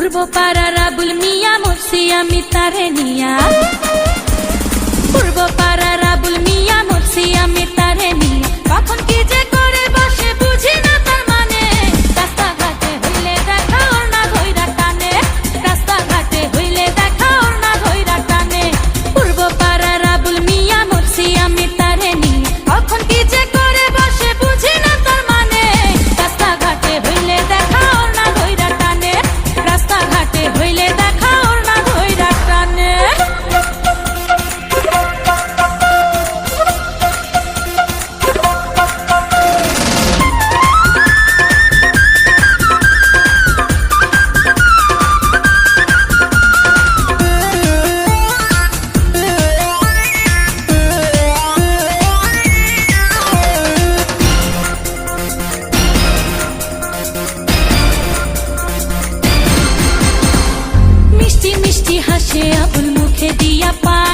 ঘুরবো পারা রাবুল মিয়া মুর্শি মিতারে নিয়া। ঘুরবো পারা রাবুল মিয়া minha.